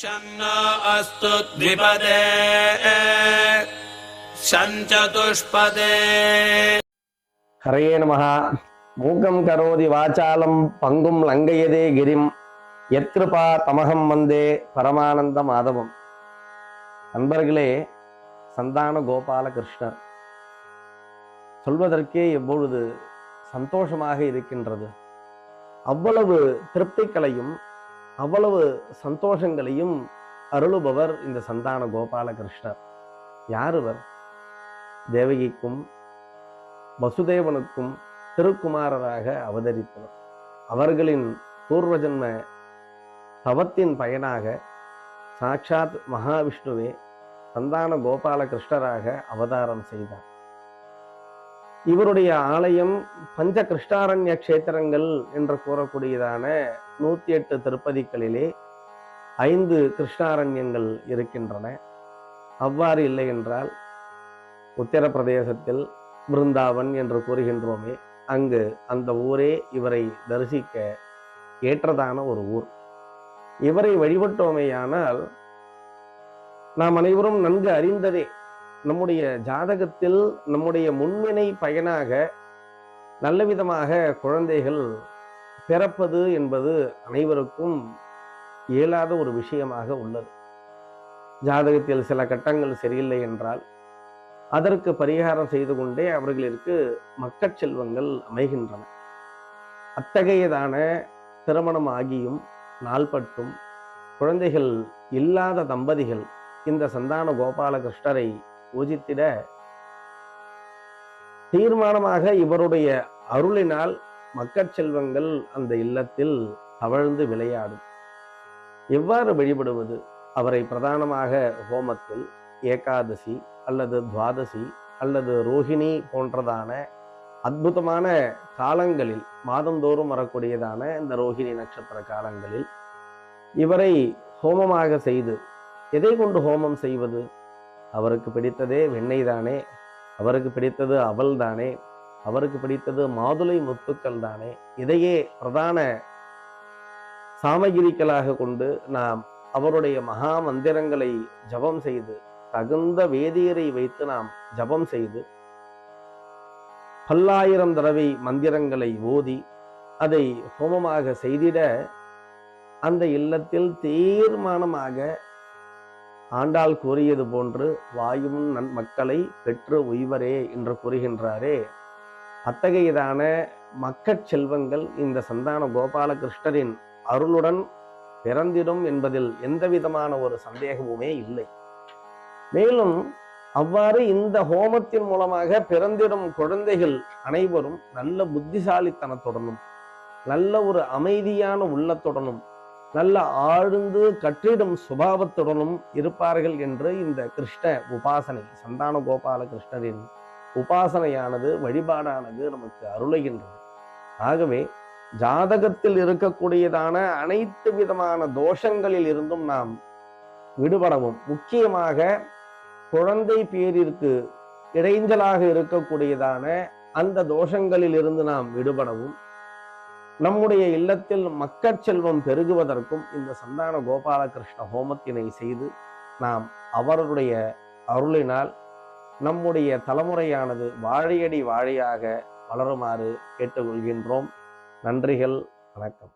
शन्नो अस्तु द्विपदे शञ्चतुष्पदे ஹரயே நமஹ மூகம் கரோதி வாசாலம் பங்கும் லங்கையதே கிரிம் எத்ருபா தமகம் வந்தே பரமானந்த மாதவம் நண்பர்களே சந்தான கோபால கிருஷ்ணர் சொல்வதற்கே எப்பொழுது சந்தோஷமாக இருக்கின்றது அவ்வளவு திருப்திகளையும் அவ்வளவு சந்தோஷங்களையும் அருளுபவர் இந்த சந்தான கோபாலகிருஷ்ணர். யாருவர்? தேவகிக்கும் வசுதேவனுக்கும் திருக்குமாரராக அவதரித்தவர் அவர்களின் பூர்வ ஜன்ம தவத்தின் பயனாக சாட்சாத் மகாவிஷ்ணுவே சந்தான கோபாலகிருஷ்ணராக அவதாரம் செய்தார். இவருடைய ஆலயம் பஞ்ச கிருஷ்ணாரண்ய கஷேத்திரங்கள் என்று கூறக்கூடியதான நூத்தி எட்டு திருப்பதிகளிலே ஐந்து கிருஷ்ணாரண்யங்கள் இருக்கின்றன. அவ்வாறு இல்லை என்றால் உத்தரப்பிரதேசத்தில் பிருந்தாவன் என்று கூறுகின்றோமே அங்கு அந்த ஊரே இவரை தரிசிக்க ஏற்றதான ஒரு ஊர். இவரை வழிபட்டோமேயானால் நாம் அனைவரும் நன்கு அறிந்ததே நம்முடைய ஜாதகத்தில் நம்முடைய முன்வினை பயனாக நல்ல விதமாக குழந்தைகள் பிறப்பது என்பது அனைவருக்கும் இயலாத ஒரு விஷயமாக உள்ளது. ஜாதகத்தில் சில கட்டங்கள் சரியில்லை என்றால் அதற்கு பரிகாரம் செய்து கொண்டே அவர்களிற்கு மக்கட் செல்வங்கள் அமைகின்றன. அத்தகையதான திருமணம் ஆகியும் நாள்பட்டும் குழந்தைகள் இல்லாத தம்பதிகள் இந்த சந்தான கோபாலகிருஷ்ணரை பூஜித்திட தீர்மானமாக இவருடைய அருளினால் மக்கச்செல்வங்கள் அந்த இல்லத்தில் தவழ்ந்து விளையாடும். எவ்வாறு வழிபடுவது? அவரை பிரதானமாக ஹோமத்தில் ஏகாதசி அல்லது துவாதசி அல்லது ரோஹிணி போன்றதான அற்புதமான காலங்களில் மாதந்தோறும் வரக்கூடியதான இந்த ரோஹிணி நட்சத்திர காலங்களில் இவரை ஹோமமாக செய்து எதை கொண்டு ஹோமம் செய்வது? அவருக்கு பிடித்ததே வெண்ணெய் தானே அவருக்கு பிடித்தது அவள் தானே அவருக்கு பிடித்தது மாதுளை முத்துக்கள் தானே? இதையே பிரதான சாமகிரிக்களாக கொண்டு நாம் அவருடைய மகா மந்திரங்களை ஜபம் செய்து தகுந்த வேதியரை வைத்து நாம் ஜபம் செய்து பல்லாயிரம் தடவை மந்திரங்களை ஓதி அதை ஹோமமாக செய்திட அந்த இல்லத்தில் தீர்மானமாக ஆண்டாள் கூறியது போன்று வாயும் நன் மக்களை பெற்று உய்வரே என்று கூறுகின்றாரே. அத்தகையதான மக்கட் செல்வங்கள் இந்த சந்தான கோபாலகிருஷ்ணரின் அருளுடன் பிறந்திடும் என்பதில் எந்த விதமான ஒரு சந்தேகமுமே இல்லை. மேலும் அவ்வாறு இந்த ஹோமத்தின் மூலமாக பிறந்திடும் குழந்தைகள் அனைவரும் நல்ல புத்திசாலித்தனத்துடனும் நல்ல ஒரு அமைதியான உள்ளத்துடனும் நல்ல ஆழ்ந்து கற்றிடும் சுபாவத்துடனும் இருப்பார்கள் என்று இந்த கிருஷ்ண உபாசனை சந்தான கோபால கிருஷ்ணரின் உபாசனையானது வழிபாடானது நமக்கு அருளைகின்றது. ஆகவே ஜாதகத்தில் இருக்கக்கூடியதான அனைத்து விதமான தோஷங்களில் இருந்தும் நாம் விடுபடவும். முக்கியமாக குழந்தை பேரிற்கு இடைஞ்சலாக இருக்கக்கூடியதான அந்த தோஷங்களில் இருந்து நாம் விடுபடவும். நம்முடைய இல்லத்தில் மக்கட் செல்வம் பெருகுவதற்கும் இந்த சந்தான கோபாலகிருஷ்ண ஹோமத்தினை செய்து நாம் அவருடைய அருளினால் நம்முடைய தலைமுறையானது வாழையடி வாழையாக வளருமாறு கேட்டுக்கொள்கின்றோம். நன்றிகள் வணக்கம்.